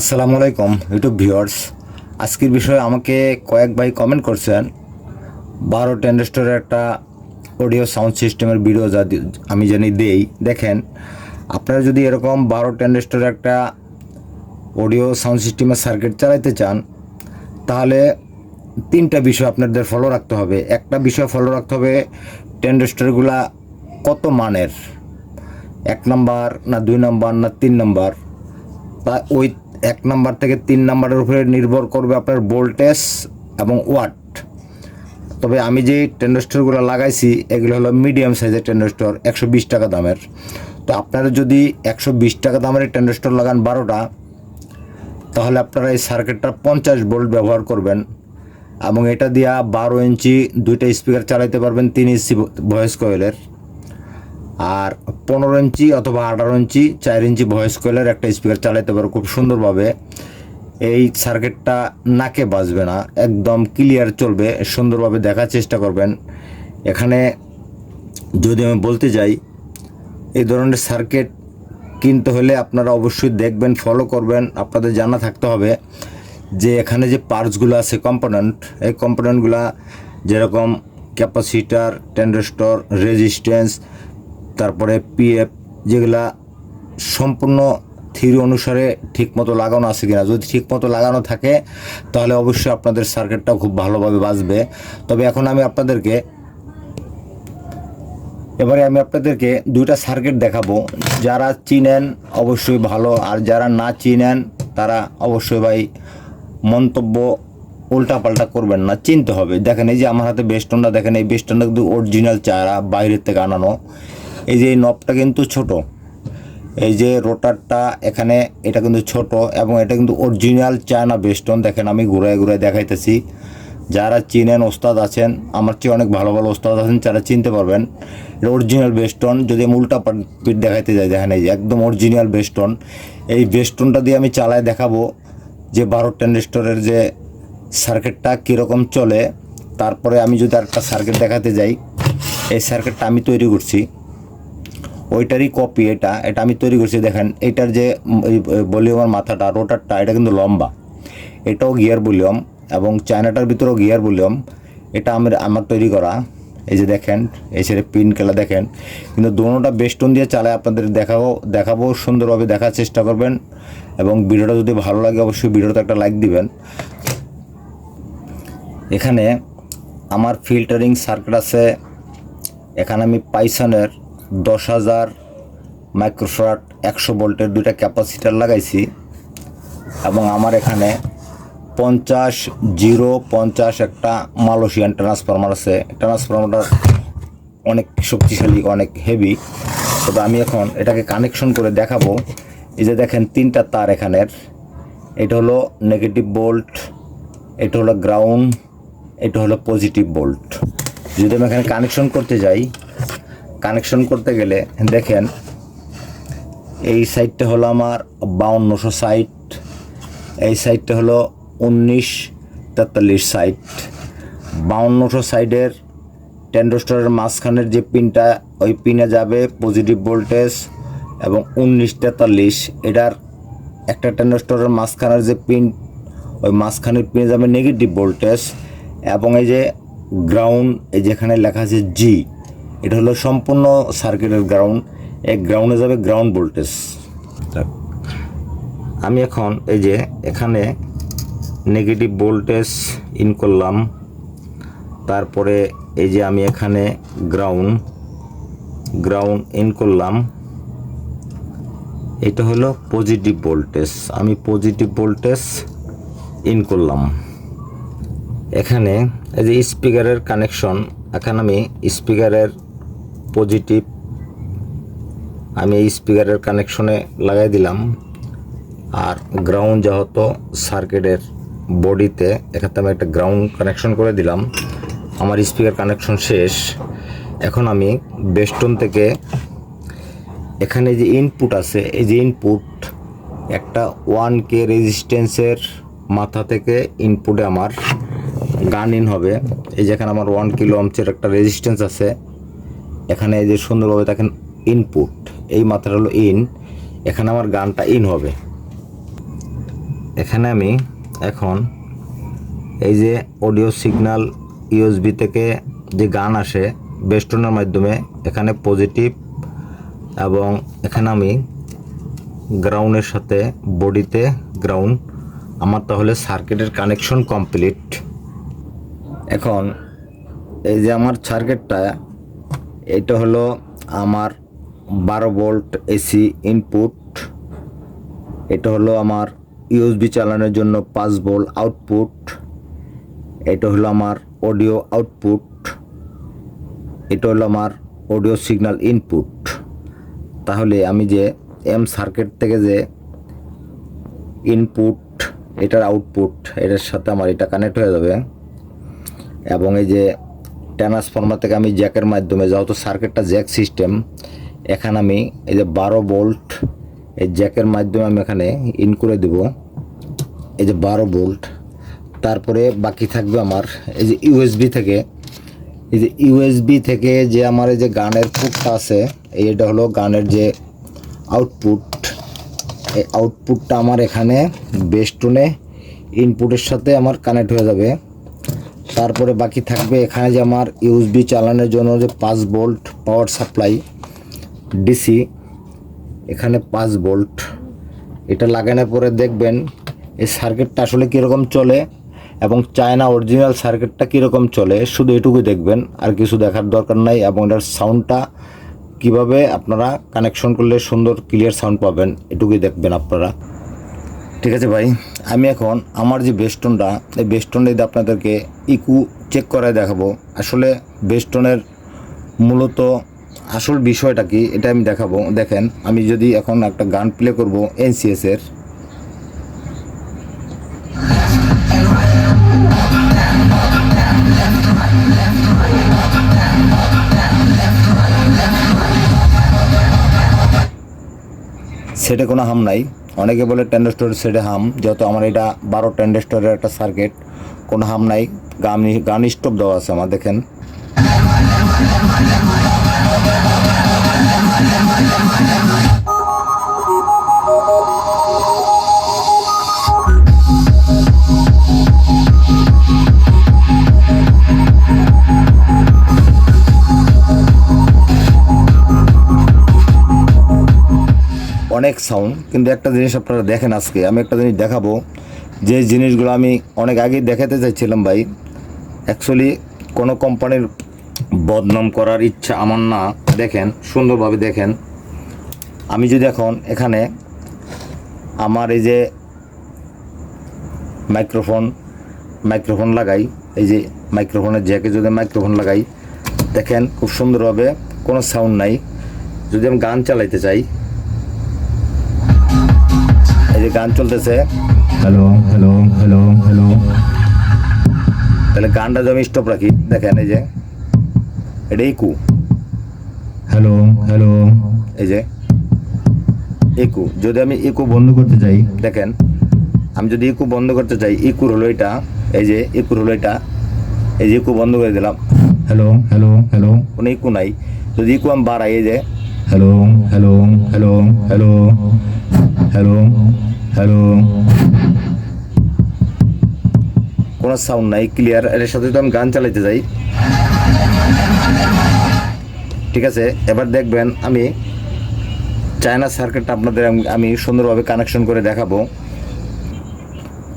আসসালামু আলাইকুম YouTube viewers আজকের বিষয়ে আমাকে কয়েক ভাই কমেন্ট করছেন। বারো টেন্ডেস্টরের একটা অডিও সাউন্ড সিস্টেমের ভিডিও যা আমি জানি দেই। দেখেন, আপনারা যদি এরকম বারো টেন্ডেস্টরের একটা অডিও সাউন্ড সিস্টেমের সার্কিট চালাইতে চান, তাহলে তিনটা বিষয় আপনাদের ফলো রাখতে হবে। একটা বিষয় ফলো রাখতে হবে টেন্ডেস্টরগুলা কত মানের? এক নাম্বার না দুই নাম্বার না তিন নাম্বার? তা ওই এক নাম্বার থেকে তিন নাম্বারের উপরে নির্ভর করবে আপনার ভোল্টেজ এবং ওয়াট তবে আমি যে টেন্ডেস্টরগুলো লাগাইছি, এগুলো হলো মিডিয়াম সাইজের টেন্ডেস্টর একশো বিশ টাকা দামের। তো আপনারা যদি একশো বিশ টাকা দামের টেন্ডেস্টর লাগান বারোটা, তাহলে আপনারা এই সার্কিটটা পঞ্চাশ ভোল্ট ব্যবহার করবেন এবং এটা দিয়া বারো ইঞ্চি দুইটা স্পিকার চালাইতে পারবেন তিন ইঞ্চি ভয়েস কয়েলের আর পনেরো ইঞ্চি অথবা আঠারো ইঞ্চি, চার ইঞ্চি ভয়েস কয়েলের একটা স্পিকার চালাইতে পারো খুব সুন্দরভাবে। এই সার্কিটটা নাকে বাজবে না, একদম ক্লিয়ার চলবে, সুন্দরভাবে দেখার চেষ্টা করবেন। এখানে যদি আমি বলতে যাই, এই ধরনের সার্কিট কিনতে হলে আপনারা অবশ্যই দেখবেন ফলো করবেন, আপনাদের জানা থাকতে হবে যে এখানে যে পার্টসগুলো আছে কম্পোনেন্ট এই কম্পোনেন্টগুলা যেরকম ক্যাপাসিটার টেন্ডেস্টর রেজিস্ট্যান্স তারপরে পিএফ যেগুলা সম্পূর্ণ থিওরি অনুসারে ঠিকমতো লাগানো আছে কিনা। যদি ঠিকমতো লাগানো থাকে, তাহলে অবশ্যই আপনাদের সার্কিটটা খুব ভালোভাবে বাঁচবে। তবে এখন আমি আপনাদেরকে, এবারে আমি আপনাদেরকে দুইটা সার্কিট দেখাবো। যারা চিনেন, অবশ্যই ভালো। আর যারা না চিনেন, তারা অবশ্যই ভাই মন্তব্য উল্টাপাল্টা করবেন না, চিনতে হবে। দেখেন এই যে আমার হাতে বেস্টনটা দেখেন এই বেস্টনটা কিন্তু অরিজিনাল চারা, বাইরের থেকে আনানো। এই যে এই নবটা কিন্তু ছোট। এই যে রোটারটা এখানে এটা কিন্তু ছোট এবং এটা কিন্তু অরিজিনাল চায়না বেস্টন দেখেন আমি ঘুরায় ঘুরায় দেখাইতেছি। যারা চিনেন ওস্তাদ আছেন, আমার চেয়ে অনেক ভালো ভালো ওস্তাদ আছেন যারা চিনতে পারবেন। এটা অরিজিনাল বেস্টন যদি আমি উল্টা পিঠ দেখাইতে যাই, দেখেন এই যে একদম অরিজিনাল বেস্টন এই বেস্টনটা দিয়ে আমি চালায় দেখাবো যে বারো টেন্ডেস্টরের যে সার্কিটটা কীরকম চলে। তারপরে আমি যদি আরেকটা সার্কিট দেখাতে যাই, এই সার্কিটটা আমি তৈরি করছি। ওইটারই কপি এটা এটা আমি তৈরি করছি, দেখেন, এটার যে ভলিউমের মাথাটা রোটারটা এটা কিন্তু লম্বা। এটাও গিয়ার ভলিউম এবং চায়নাটার ভিতরেও গিয়ার ভলিউম এটা আমার আমার তৈরি করা। এই যে দেখেন, এই ছেড়ে পিন কেলা দেখেন। কিন্তু দোনোটা বেস্টন দিয়ে চালায় আপনাদের দেখাবো দেখাবো, সুন্দরভাবে দেখার চেষ্টা করবেন। এবং ভিডিওটা যদি ভালো লাগে, অবশ্যই ভিডিওতে একটা লাইক দিবেন। এখানে আমার ফিল্টারিং সার্কিট আছে। এখানে আমি পাইসনের দশ হাজার মাইক্রোফ্রাট, একশো ভোল্টের দুইটা ক্যাপাসিটার লাগাইছি এবং আমার এখানে পঞ্চাশ জিরো পঞ্চাশ একটা মালয়েশিয়ান ট্রান্সফরমার আছে। ট্রান্সফরমারটা অনেক শক্তিশালী, অনেক হেভি তবে আমি এখন এটাকে কানেকশন করে দেখাবো। এই যে দেখেন তিনটা তার এখানের। এটা হলো নেগেটিভ বোল্ট এটা হলো গ্রাউন্ড এটা হলো পজিটিভ বোল্ট যদি আমি এখানে কানেকশন করতে যাই কানেকশন করতে গেলে, দেখেন, এই সাইডটা হলো আমার বাউন্নশো সাইট এই সাইডটা হলো উনিশ তেতাল্লিশ সাইট বাউন্নশো সাইডের টেন্ডোস্টারের মাঝখানের যে পিনটা ওই পিনে যাবে পজিটিভ ভোল্টেজ এবং উনিশ তেতাল্লিশ। এটার একটা টেন্ডোস্টারের মাঝখানের যে পিন ওই মাঝখানের পিনে যাবে নেগেটিভ ভোল্টেজ এবং এই যে গ্রাউন্ড এই যেখানে লেখা আছে জি এটা হলো সম্পূর্ণ সার্কিটের গ্রাউন্ড এক গ্রাউন্ডে যাবে গ্রাউন্ড ভোল্টেজ আমি এখন এই যে এখানে নেগেটিভ ভোল্টেজ ইন করলাম, তারপরে এই যে আমি এখানে গ্রাউন্ড গ্রাউন্ড ইন করলাম, এটা হলো পজিটিভ ভোল্টেজ আমি পজিটিভ ভোল্টেজ ইন করলাম। এখানে এই যে স্পিকারের কানেকশন এখন আমি স্পিকারের পজিটিভ আমি এই স্পিকারের কানেকশনে লাগাই দিলাম। আর গ্রাউন্ড যেহেতু সার্কিটের বডিতে এখানে আমি একটা গ্রাউন্ড কানেকশন করে দিলাম। আমার স্পিকার কানেকশন শেষ। এখন আমি বেস্টন থেকে এখানে যে ইনপুট আছে, এই যে ইনপুট একটা ওয়ান কে রেজিস্ট্যান্সের মাথা থেকে ইনপুটে আমার গান ইন হবে। এই যেখানে আমার ওয়ান কিলো অমচের একটা রেজিস্ট্যান্স আছে। এখানে এই যে সুন্দরভাবে দেখেন ইনপুট এই মাত্রা হলো ইন এখানে আমার গানটা ইন হবে। এখানে আমি এখন এই যে অডিও সিগন্যাল ইউএসবি থেকে যে গান আসে বেস্টনের মাধ্যমে এখানে পজিটিভ এবং এখানে আমি গ্রাউন্ডের সাথে বডিতে গ্রাউন্ড আমার তাহলে সার্কিটের কানেকশন কমপ্লিট এখন এই যে আমার সার্কিটটা এটা হলো আমার বারো ভোল্ট এসি ইনপুট এটা হলো আমার ইউএসবি চালানোর জন্য পাঁচ ভোল্ট আউটপুট এটা হলো আমার অডিও আউটপুট এটা হলো আমার অডিও সিগন্যাল ইনপুট তাহলে আমি যে এম সার্কিট থেকে যে ইনপুট এটার আউটপুট এটার সাথে আমার এটা কানেক্ট হয়ে যাবে। এবং এই যে ট্রান্সফর্মার থেকে আমি জ্যাকের মাধ্যমে, যেহেতু সার্কিটটা জ্যাক সিস্টেম এখানে আমি এই যে বারো বোল্ট এই জ্যাকের মাধ্যমে আমি এখানে ইন করে দেব। এই যে বারো বোল্ট তারপরে বাকি থাকবে আমার এই যে ইউএসবি থেকে। এই যে ইউএসবি থেকে যে আমার এই যে গানের পুটটা আছে এইটা হলো গানের যে আউটপুট এই আউটপুটটা আমার এখানে বেস্টনে ইনপুটের সাথে আমার কানেক্ট হয়ে যাবে। তারপরে বাকি থাকবে এখানে যে আমার ইউএসবি চালানোর জন্য যে পাঁচ ভোল্ট পাওয়ার সাপ্লাই ডিসি এখানে পাঁচ ভোল্ট এটা লাগানোর পরে দেখবেন এই সার্কিটটা আসলে কীরকম চলে এবং চায়না অরিজিনাল সার্কিটটা কীরকম চলে, শুধু এটুকুই দেখবেন, আর কিছু দেখার দরকার নাই এবং এটার সাউন্ডটা কীভাবে আপনারা কানেকশন করলে সুন্দর ক্লিয়ার সাউন্ড পাবেন, এটুকুই দেখবেন আপনারা। ঠিক আছে ভাই, আমি এখন আমার যে বেস্টনটা এই বেস্টনটা যদি আপনাদেরকে ইকু চেক করায় দেখাবো, আসলে বেস্টনের মূলত আসল বিষয়টা কি, এটা আমি দেখাবো। দেখেন, আমি যদি এখন একটা গান প্লে করব এনসিএস সেটে কোনো হাম নাই। অনেকে বলে টেন্ডাস্টোর সেটে হাম যেহেতু আমার এটা বারো টেন্ডাস্টোরের একটা সার্কিট কোনো হাম নাই। গান গান স্টপ দেওয়া আছে আমার, দেখেন। অনেক সাউন্ড কিন্তু একটা জিনিস আপনারা দেখেন আজকে, আমি একটা জিনিস দেখাবো। যে জিনিসগুলো আমি অনেক আগেই দেখাতে চাইছিলাম ভাই অ্যাকচুয়ালি কোনো কোম্পানির বদনাম করার ইচ্ছা আমার না। দেখেন, সুন্দরভাবে দেখেন। আমি যদি এখন এখানে আমার এই যে মাইক্রোফোন মাইক্রোফোন লাগাই, এই যে মাইক্রোফোনের জ্যাকে যদি মাইক্রোফোন লাগাই, দেখেন খুব সুন্দরভাবে কোনো সাউন্ড নাই। যদি আমি গান চালাইতে চাই যে গান চলতেছে। হ্যালো হ্যালো হ্যালো হ্যালো তাহলে গানটা আমি স্টপ রাখি দেখেন এই যে। এটা ইকু। হ্যালো হ্যালো এই যে। ইকু। যদি আমি ইকু বন্ধ বন্ধ করতে চাই দেখেন আমি যদি ইকু বন্ধ করতে চাই ইকুর হলো এটা এই যে ইকুর হলো এটা। এই যে ইকু বন্ধ করে দিলাম। হ্যালো হ্যালো হ্যালো কোনো ইকু নাই। যদি ইকু আমি বাড়াই এই যে hello hello hello hello hello hello কোনো সাউন্ড নাই ক্লিয়ার এর সাথে তো আমি গান চালাইতে যাই। ঠিক আছে, এবার দেখবেন আমি চায়না সার্কিটটা আপনাদের আমি- সুন্দরভাবে কানেকশন করে দেখাবো।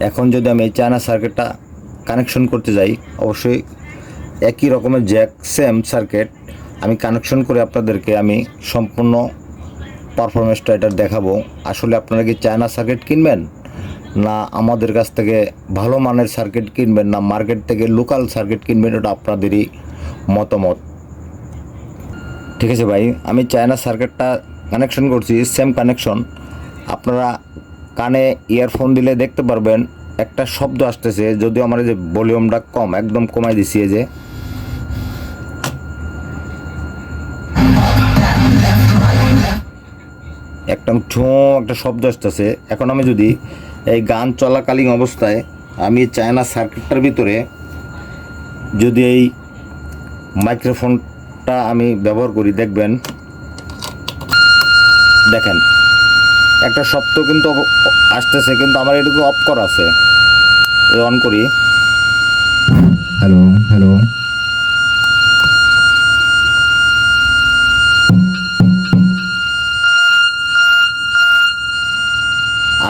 এখন যদি আমি চায়না সার্কিটটা কানেকশন করতে যাই, অবশ্যই একই রকমের জ্যাক সেম সার্কিট আমি কানেকশন করে আপনাদেরকে আমি সম্পূর্ণ পারফরমেন্সটা এটা দেখাবো। আসলে আপনারা কি চায়না সার্কিট কিনবেন? না আমাদের কাছ থেকে ভালো মানের সার্কিট কিনবেন? না মার্কেট থেকে লোকাল সার্কিট কিনবেন? ওটা আপনাদেরই মতামত। ঠিক আছে ভাই, আমি চায়না সার্কিটটা কানেকশন করছি সেম কানেকশন আপনারা কানে ইয়ারফোন দিলে দেখতে পারবেন, একটা শব্দ আসতেছে, যদিও আমার এই যে ভলিউমটা কম, একদম কমাই দিছি যে। একটা ঠো, একটা শব্দ আসতেছে। এখন আমি যদি এই গান চলাকালীন অবস্থায় আমি চায়না সার্কিটটার ভিতরে যদি এই মাইক্রোফোনটা আমি ব্যবহার করি, দেখবেন, দেখেন, একটা শব্দ কিন্তু আসতেছে, কিন্তু আমার এটুকু অফ করা আছে। অন করি। হ্যালো হ্যালো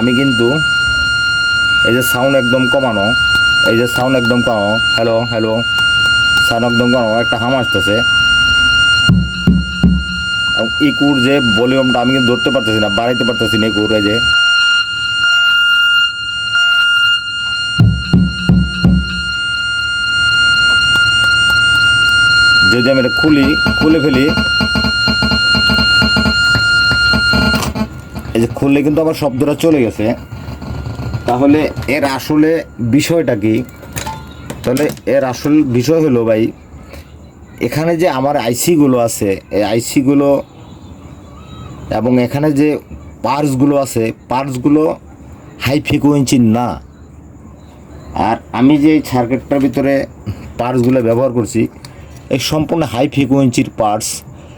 আমি কিন্তু এই যে সাউন্ড একদম কমানো, এই যে সাউন্ড একদম কমানো হ্যালো হ্যালো সাউন্ড একদম কমানো একটা হাম আসতেছে। ইকুর যে ভলিউমটা আমি কিন্তু ধরতে পারতেছি না, বাড়াইতে পারতেছি না ইকুর, এই যে। যদি আমি এটা খুলি, খুলে ফেলি এই যে খুললে কিন্তু আমার শব্দটা চলে গেছে। তাহলে এর আসলে বিষয়টা কি? তাহলে এর আসল বিষয় হলো ভাই, এখানে যে আমার আইসিগুলো আছে, এই আইসিগুলো এবং এখানে যে পার্টসগুলো আছে পার্টসগুলো হাই ফ্রিকোয়েন্সির না। আর আমি যে সার্কিটটার ভিতরে পার্টসগুলো ব্যবহার করছি, এই সম্পূর্ণ হাই ফ্রিকোয়েন্সির পার্টস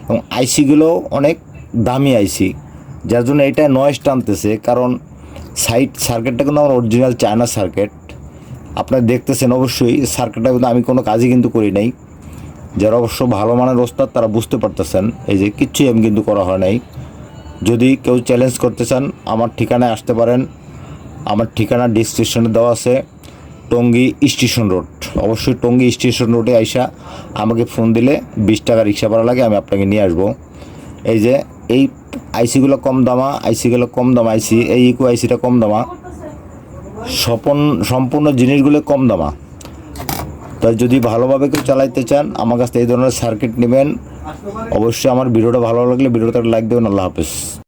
এবং আইসিগুলো অনেক দামি আইসি যার জন্য এটা নয়েজ টানতেছে, কারণ সাইড সার্কিটটা কিন্তু আমার অরিজিনাল চায়না সার্কিট আপনারা দেখতেছেন অবশ্যই সার্কিটটা কিন্তু আমি কোনো কাজই কিন্তু করি নাই। যারা অবশ্য ভালো মানের ওস্তাদ, তারা বুঝতে পারতেছেন, এই যে কিচ্ছুই আমি কিন্তু করা হয় নাই। যদি কেউ চ্যালেঞ্জ করতে চান, আমার ঠিকানায় আসতে পারেন। আমার ঠিকানা ডিসক্রিপশনে দেওয়া আছে, টঙ্গী স্টেশন রোড। অবশ্যই টঙ্গী স্টেশন রোডে আইসা আমাকে ফোন দিলে বিশ টাকা রিক্সা ভাড়া লাগে, আমি আপনাকে নিয়ে আসব। এই যে এই আইসিগুলো কম দামা, আইসিগুলো কম দামা, আইসি, এই ইকো আইসিটা কম দামা। স্বপন, সম্পূর্ণ জিনিসগুলো কম দামা। তাই যদি ভালোভাবে কেউ চালাইতে চান, আমার কাছ থেকে এই ধরনের সার্কিট নেবেন। অবশ্যই আমার ভিডিওটা ভালো লাগলে ভিডিওটা লাইক দেবেন। আল্লাহ হাফেজ।